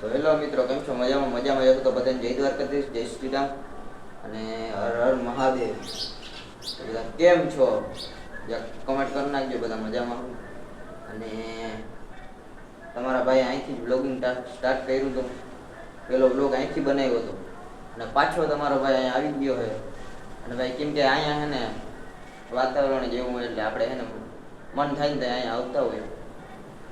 તો હેલો મિત્રો, કેમ છો? મજામાં? મજામાં જશો તો બધાને જય દ્વારકાધીશ, જય શ્રી અને હર હર મહાદેવ. બધા કેમ છો? કમેન્ટ કરી નાખજો બધા મજામાં. અને તમારા ભાઈ અહીંથી બ્લોગિંગ સ્ટાર્ટ કર્યું હતું. પેલો બ્લોગ અહીંથી બનાવ્યો હતો. અને પાછો તમારો ભાઈ અહીંયા આવી ગયો છે. અને ભાઈ કેમ કે અહીંયા છે ને વાતાવરણ જેવું હોય એટલે આપણે છે ને મન થાય ને ત્યાં અહીંયા આવતા હોય.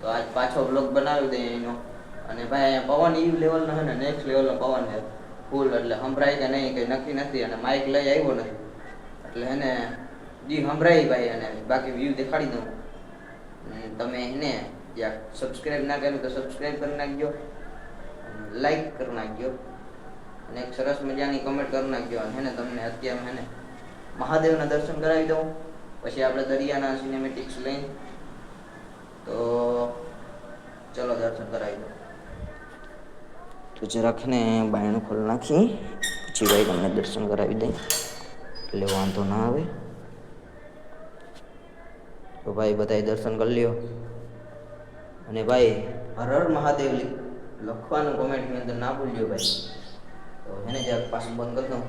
તો આજ પાછો બ્લોગ બનાવ્યો દઈએ એનો અને ભાઈ પવન ઈ લેવલનો છે ને નેક્સ્ટ લેવલનો પવન છે. ફૂલ એટલે સંભળાય કે નહીં કંઈ નક્કી નથી અને માઇક લઈ આવ્યો નથી. એટલે એને જી સંભળાય ભાઈ અને બાકી વ્યૂ દેખાડી દઉં. તમે એને જ્યાં સબસ્ક્રાઈબ ના કર્યું તો સબસ્ક્રાઈબ કરી નાખજો. લાઈક કરી નાખજો. અને એક સરસ મજાની કમેન્ટ કરી નાખજો. અને હેને તમને અત્યારે હેને મહાદેવના દર્શન કરાવી દઉં. પછી આપણે દરિયાના સિનેમેટિક્સ લઈને તો ચલો દર્શન કરાવી દઉં. તો જરાક ને બાયણું ખોલી નાખી, પછી ભાઈ તમને દર્શન કરાવી દઈ. એટલે વાંધો ના આવે. તો ભાઈ બધાય દર્શન કરી લ્યો. અને ભાઈ હર હર મહાદેવ લખવાનું કોમેન્ટની અંદર ના ભૂલજો ભાઈ. તો એને જરાક પાછું બંધ કરી દઉં.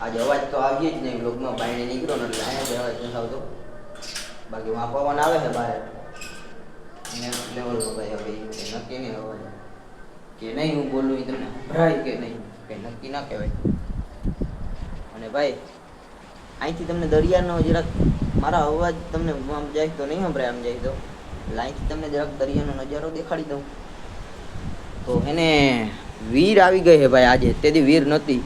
આજે અવાજ તો આવી જ નહીં. બ્લોગમાં બાયણે નીકળો ને એટલે અહીંયા જ અવાજ નથી આવતો. બાકી વાપરવાના આવે છે બહાર નેક્સ્ટ લેવલનો ભાઈ હવે કંઈ નક્કી નહીં હવે. કે નહીં હું બોલું એ તમને? સંભળાય કે નહીં? કે નક્કી ના કહેવાય. અને ભાઈ, અહીંથી તમને દરિયાનો જરાક મારા અવાજ તમને આમ જાય તો નહીં સંભળાય, આમ જાય તો. એટલે અહીંથી તમને જરાક દરિયાનો નજારો દેખાડી દઉં. તો એને વીર આવી ગઈ છે ભાઈ આજે. તેથી વીર નહોતી.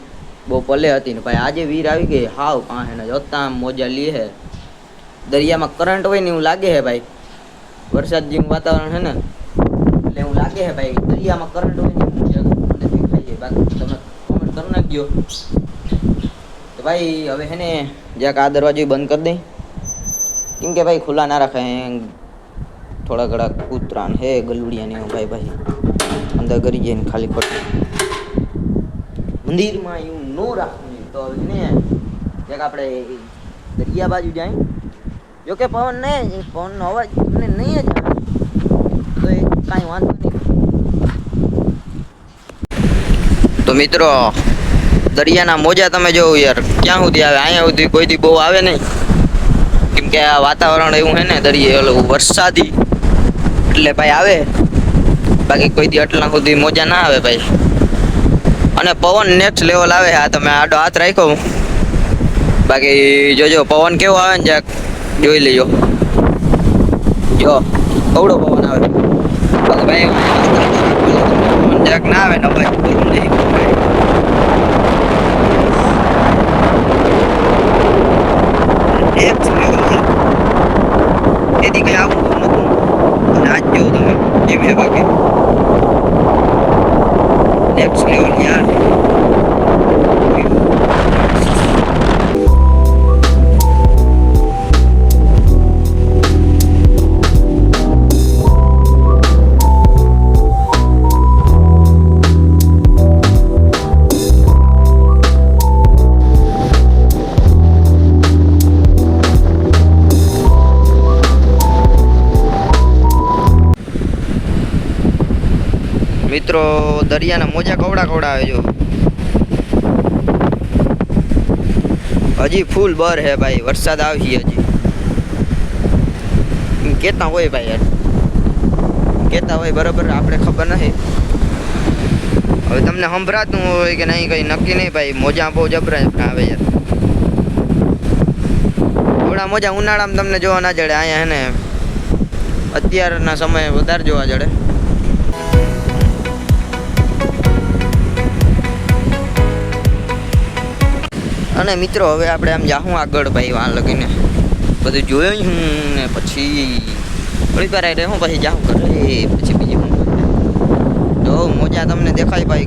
બહુ પલે હતી ને ભાઈ. આજે વીર આવી ગઈ. હાવ પાસે ને જોતા મોજા લે છે દરિયામાં કરંટ હોય ને એવું લાગે છે ભાઈ. વરસાદ જેવું વાતાવરણ છે ને, એટલે એવું લાગે છે ભાઈ, દરિયામાં કરંટ હોય ને એવું જ મને દેખાય છે બાકી તમે કોમેન્ટ કરી નાખજો. તો ભાઈ, હવે છે ને જ્યાંક આ દરવાજો બંધ કરી દઈ કેમ કે ભાઈ, ખુલ્લા ના રાખે. થોડા ઘણા કૂતરા ને હે ગલુડિયા ને એવું ભાઈ ભાઈ. અંદર કરી જાય ને ખાલી ખોટું. મંદિરમાં એવું નો રાખવું તો હવે ને જ્યાંક આપણે દરિયા બાજુ જાય. જો કે પવન નહીં એ પવનનો અવાજ મને નહીં જ આવે. તો એ કાંઈ વાંધો નહીં. તો મિત્રો, દરિયાના મોજા તમે જોવો યાર, ક્યાં સુધી આવે? અહીંયા સુધી કોઈથી બહુ આવે નહીં. કેમ કે આ વાતાવરણ એવું હે ને, દરિયે ઓલું વરસાદી. એટલે ભાઈ આવે. બાકી કોઈથી આટલા સુધી મોજા ના આવે ભાઈ. અને પવન નેક્સ્ટ લેવલ આવે આ તમે આડો હાથ રાખ્યો. બાકી જોજો, પવન કેવો આવે ને, જરાક જોઈ લેજો. જો અવડો પવન આવે. ભાઈ જરાક ના આવે ને ભાઈ પૂરું મિત્રો, દરિયાના મોજા કવડા કવડા આવે જો. હજી ફૂલ બર હે ભાઈ, વરસાદ આવશે હજી. કેતા હોય ભાઈ યાર. કેતા હોય બરાબર, આપણે ખબર નથી. હવે તમને સંભળાતું હોય કે નહીં, કઈ નક્કી નહીં ભાઈ, મોજા બહુ જબરા જબરા આવે યાર. થોડા મોજા ઉનાળામાં તમને જોવા ના જડે, અહીંયા હે ને, અત્યારના સમયે વધારે જોવા જડે. અને મિત્રો, હવે આપણે આમ જાહું આગળ ભાઈ, વાં લગીને. બધું જોયું હું ને પછી થોડી વાર આવી હું પછી જાહું કરે પછી બીજું હું તો મોજા તમને દેખાય ભાઈ.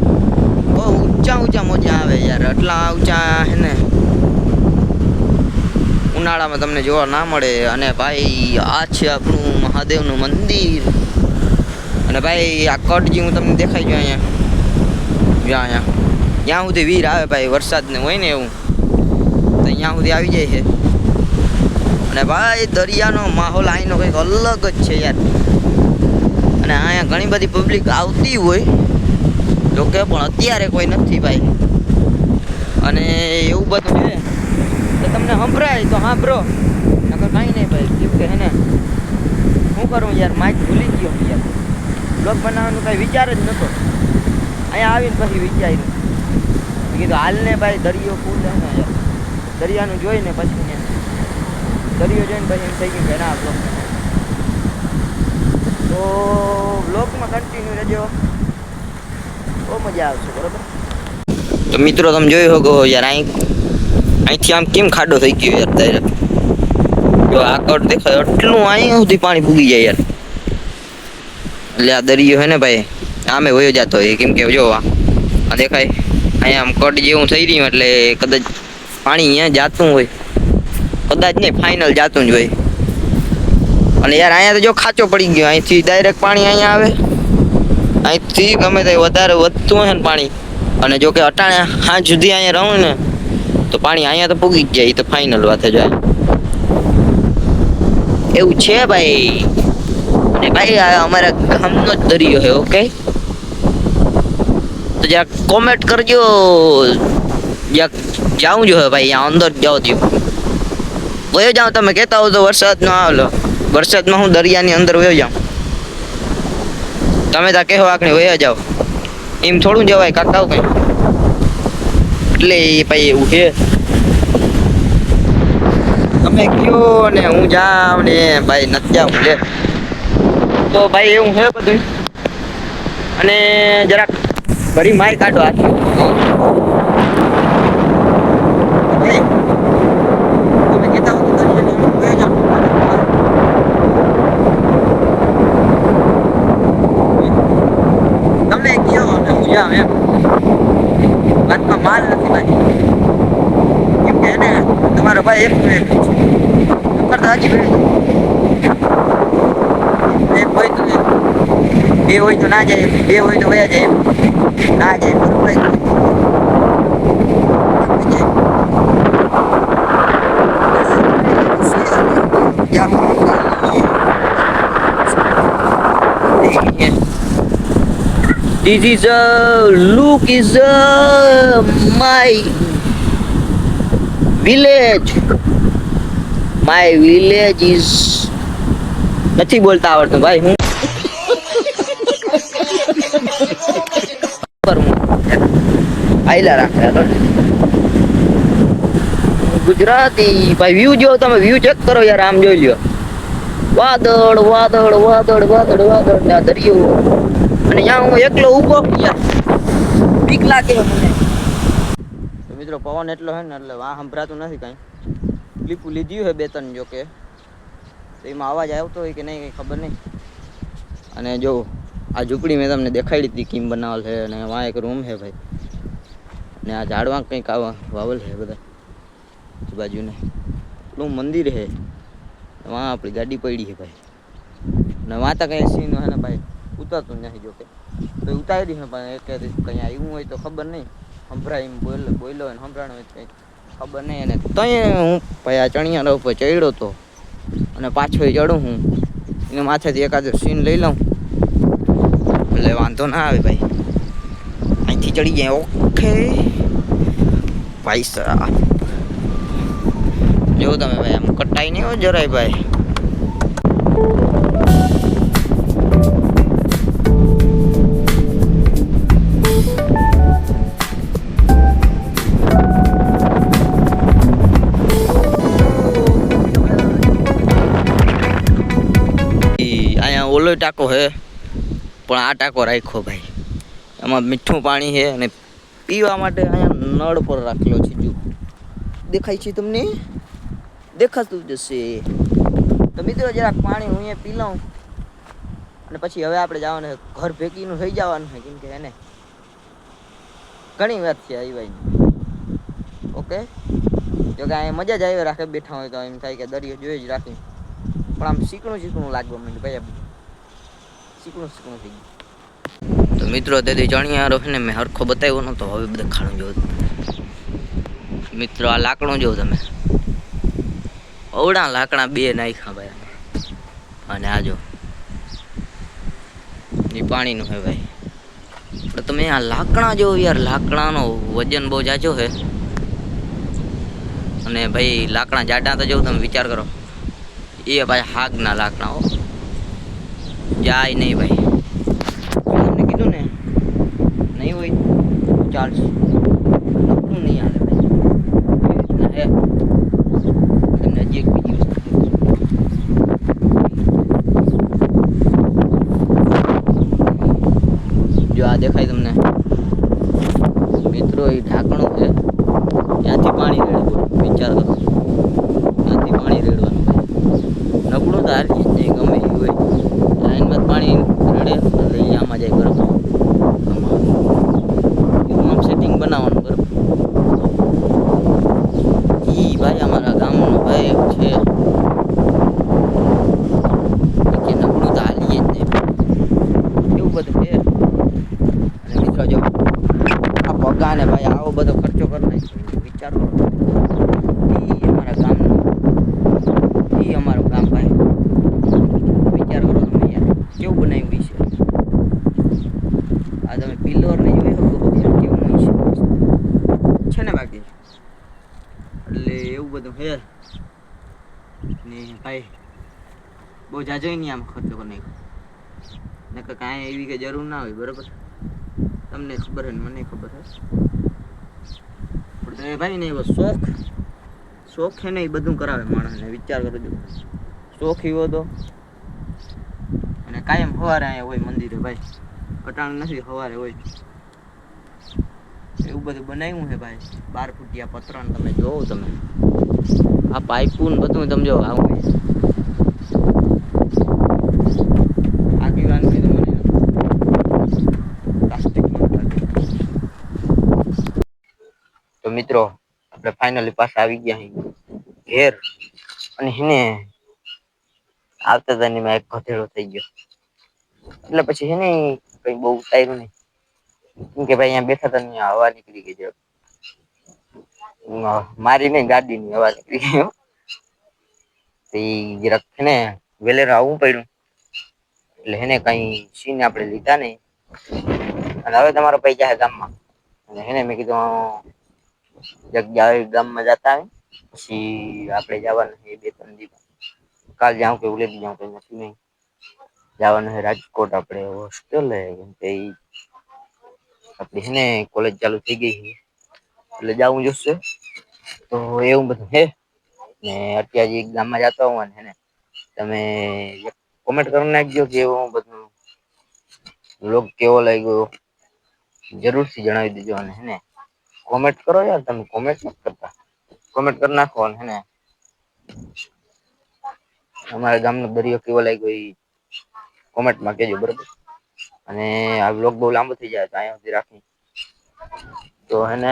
બહુ ઊંચા ઊંચા મોજા આવે યાર એટલા ઊંચા હે ને. ઉનાળામાં તમને જોવા ના મળે. અને ભાઈ, આ છે આપણું મહાદેવનું મંદિર. અને ભાઈ, આ કટ જે હું તમને દેખાઈ ગયો અહીંયા. જ્યાં અહીંયા. ત્યાં સુધી વીર આવે ભાઈ, વરસાદને હોય ને એવું. અહીંયા સુધી આવી જાય છે. અને ભાઈ, દરિયાનો માહોલ અહીંનો કંઈક અલગ જ છે યાર. અને અહીંયા ઘણી બધી પબ્લિક આવતી હોય જોકે પણ અત્યારે કોઈ નથી ભાઈ. અને એવું બધું છે. તો તમને સંભળાય, તો હા નકર કાંઈ નહીં ભાઈ, કેમ કે હે ને શું કરું યાર, માઇક ભૂલી ગયો યાર. બ્લોગ બનાવવાનું કાંઈ વિચાર જ નહોતો અહીંયા આવીને પછી વિચાર્યું. કીધું, હાલને ભાઈ, દરિયો ફૂલ હે ને. દરિયાનું જોઈને પછી ને દરિયો જોઈને પછી એમ થઈ ગયું કે ના બ્લોગ તો બ્લોગમાં કન્ટિન્યુ રહેજો. બહુ મજા આવશે, બરોબર? તો મિત્રો તમે જોઈ શકો યાર અહીં અહીંથી આમ કેમ ખાડો થઈ ગયો યાર ડાયરેક્ટ જો આગળ દેખાય એટલું અહીંયા સુધી પાણી પૂગી જાય યાર. એટલે આ દરિયો હે ને ભાઈ, આમે વયો જતો હોય, કેમ કે જો આ દેખાય, અહીંયા આમ કટ જેવું થઈ રહ્યું એટલે કદાચ પાણી અહીંયા જાતું હોય. કદાચ નહીં ફાઇનલ જાતું જ હોય. અને યાર, અહીંયા તો જો ખાચો પડી ગયો, અહીંથી ડાયરેક્ટ પાણી અહીંયા આવે. અહીંથી ગમે તે વધારે વધતું હોય ને પાણી. અને જો કે અટાણે હા સુધી અહીંયા રહું ને, તો પાણી અહીંયા તો પૂગી જ જાય તો ફાઇનલ વાત જ એવું છે ભાઈ. અને ભાઈ, આ અમારા ગામનો જ દરિયો છે ઓકે તો જરાક કોમેન્ટ કરજો. જાઉં જો ભાઈ અંદર જાઓ જો વયો જાઉં, તમે કહેતા હો તો વરસાદ ન આવેલો વરસાદમાં હું દરિયાની અંદર વયો જાઉં. તમે ત્યાં કહેવા આખણી વયો જાઓ. એમ થોડું જવાય કાકા કઈ. એટલે ભાઈ એવું છે. તમે કયો ને હું જાઉં ને ભાઈ, નથી જાઉં લે તો ભાઈ એવું છે બધું. અને જરાક ફરી માર કાઢો હાથ ભાઈ, તમે કહેતા હો તો દરિયાની અંદર વયા જાઓ. તમે અને એમ. વાતમાં માલ નથી બાકી. કેમ કે એને તમારો ભાઈ એક છે. કરતા હજી બે એક હોય તો બે હોય તો ના જાય, બે હોય તો વયા જાય. ના જાય This is a, look, is a, my village. My village is, નથી બોલતા આવડતું, ભાઈ, હું? પર હું રાખે ગુજરાતી, ભાઈ વ્યૂ જો તમે વ્યૂ ચેક કરો યાર, આમ જોઈ લ્યો. વાદળ વાદળ વાદળ વાદળ વાદળ દરિયો. અને ત્યાં હું એકલો ઊભો યાર બીક લાગે મને મિત્રો, પવન એટલો હે ને, એટલે વાહ સંભળાતું નથી કાંઈ. લીપુ લીધ્યું છે બે ત્રણ જો કે. તો એમાં અવાજ આવતો હોય કે નહીં, કંઈ ખબર નહીં. અને જો, આ ઝૂંપડી મેં તમને દેખાડી હતી કીમ બનાવેલ છે અને વાં એક રૂમ છે ભાઈ. અને આ ઝાડવા કંઈક આવા વાવલ છે બધા. બાજુને એટલું મંદિર છે. વાં આપણી ગાડી પડી છે ભાઈ. ને વાં કંઈ સીન હોય ને ભાઈ. ઉતારતું નથી જો કે. તો ઉતારી છે પણ એક કંઈ આવ્યું હોય તો ખબર નહીં. સંભળાય એમ બોલ બોલ્યો હોય સંભળાણું હોય તો કંઈ ખબર નહીં. અને તઈ હું ભાઈ આ ચણિયાના ઉપર ચડ્યો તો અને પાછો ચડું હું. એને માથેથી એકાદ સીન લઈ લઉં. એટલે વાંધો ના આવે ભાઈ. અહીંથી ચડી જાય. ઓકે. ભાઈ સાહેબ જો તમે ભાઈ, આમ કટાઈ નહીં હોય જરાય ભાઈ. પણ આ ટાંકો રાખ્યો ભાઈ. એમાં મીઠું પાણી છે અને પીવા માટે અહીંયા નળ પર રાખેલો છે જો દેખાય છે તમને? દેખાતું જશે તો મિત્રો, જરાક પાણી હું અહીંયા પી લઉં અને પછી હવે આપણે જવાનું ઘર ભેગીનું થઈ જવાનું છે, કેમ કે એને ઘણી વાત છે આવી ઓકે? જો કે અહીંયા મજા જ આવી રાખે બેઠા હોય તો એમ થાય કે દરિયો જોઈ જ રાખી. પણ આમ શીકણું શીકણું લાગવા માંડ્યું ભાઈ તો મિત્રો તેથી ચણિયારો છે ને મેં હરખો બતાવ્યો નતો. હવે બધા ખાણું જોવું. મિત્રો, આ લાકડું જોવું તમે. અવડા લાકડા બે નાખ્યા ભાઈ અને આ જો. એ પાણીનું હે ભાઈ. પણ તમે આ લાકડા જો યાર. લાકડાનો વજન બહુ જાજો છે અને ભાઈ, લાકડા જાડા તો જેવું તમે, વિચાર કરો. એ ભાઈ હાગના લાકડા હો. જાય નહીં ભાઈ. તમને કીધું ને નહીં હોય ચાલશે. નકરું નહીં આવે ભાઈ એવી રીતના હે તમને હજી એક બીજી વસ્તુ કહું. જો આ દેખાય તમને મિત્રો એ ઢાંકણું છે ત્યાંથી પાણી રેડવું વિચાર કરો ત્યાંથી પાણી રેડવાનું ભાઈ નબળું તો હાલી જ નહીં ગમે એવું હોય લાઈનમાં જ પાણી રેડે એટલે એ આમાં જાય બરાબર આમાં એવું આમ સેટિંગ બનાવવાનું બરાબર ઈ ભાઈ અમારા ગામનો ભાઈ છે કે નબળું તો હાલીએ જ નહીં એવું બધું છે અને મિત્રો જો આ પગાને ભાઈ આવો બધો ખર્ચો કરી નાખ્યો વિચાર કરો ઈ અમારા ગામનો ઈ અમારું ગામ ભાઈ વિચાર કરો તમે યાર કેવું બનાવ્યું છે આ તમે પિલ્લર ને જોઈ શકો બધું યાર કેવું હોય છે છે ને બાકી એટલે એવું બધું છે ને ભાઈ બહુ જાજો નહીં આમ ખર્ચો કરી નાખ્યો. નકર કાંઈ એવી કે જરૂર ના હોય, બરાબર? તમને ખબર હોય મને ખબર હે પણ ભાઈ ને એવો શોખ શોખ છે ને એ બધું કરાવે માણસને, વિચાર કરજો. શોખ એવો તો. અને કાયમ સવારે અહીંયા હોય મંદિરે ભાઈ. કટાણ નથી સવારે હોય. એવું બધું બનાવ્યું છે ભાઈ. બાર ફૂટિયા પતરણ તમે જોવો તમે. આ પાઇપું ને બધું તમે જો, આવું છે. આગેવાન બી તો મને પ્લાસ્ટિકમાં લાગે. તો મિત્રો, આપણે ફાઇનલી પાછા આવી ગયા ઘેર. અને એને આવતા તાની એક ગધેડો થઈ ગયો. એટલે પછી એને કઈ બહુ ઉતાર્યું નહીં. કેમ કે ભાઈ અહીંયા બેઠા હતા ને હવા નીકળી ગઈ છે. મારી નહીં, ગાડીની હવા નીકળી ગઈ તો એ જરાક છે વેલેર આવવું પડ્યું. એટલે એને કઈ સીન આપણે લીધા નહીં. અને હવે તમારો પૈસા ગામમાં. અને એને મેં કીધું જગ્યાએ ગામમાં જતા આવે પછી આપણે જવાનું છે બે ત્રણ દિવસ. કાલ જાઉં કે ઉલેદી જાઉં કઈ નક્કી નહીં. જવાનું છે રાજકોટ, આપણે હોસ્ટેલ, કેમ કે ઈ આપણી છે ને કોલેજ ચાલુ થઈ ગઈ છે. એટલે જવું જોશે. તો એવું બધું છે. ને અત્યારે જે ગામમાં જતા હોવા ને, તમે કોમેન્ટ કરી નાખજો કે એવું બધું. લોગ કેવો લાગ્યો? જરૂરથી જણાવી દેજો અને હે ને. કોમેન્ટ કરો યાર, તમે કોમેન્ટ નથી કરતા. કોમેન્ટ કરી નાખો અને હે ને. અમારા ગામનો દરિયો કેવો લાગ્યો એ કોમેન્ટમાં કહેજો, બરાબર? અને આ બ્લોગ બહુ લાંબો થઈ જાય, તો અહીંયા સુધી રાખી તો હે ને.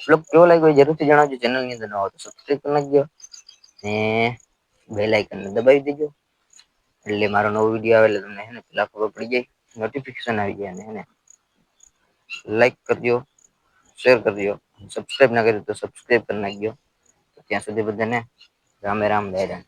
બ્લોગ કેવો લાગ્યો એ જરૂરથી જણાવજો ચેનલની અંદર નવો તો સબસ્ક્રાઈબ કરી નાખજો. ને બેલ આઇકન દબાવી દેજો. એટલે મારો નવો વીડિયો આવે એટલે તમને હે ને પેલા ખબર પડી જાય નોટિફિકેશન આવી જાય અને હે ને. લાઈક કરજો શેર કરજો સબસ્ક્રાઈબ ના કર્યું તો સબસ્ક્રાઈબ કરી નાખજો. ત્યાં સુધી બધાને રામે રામ રામ.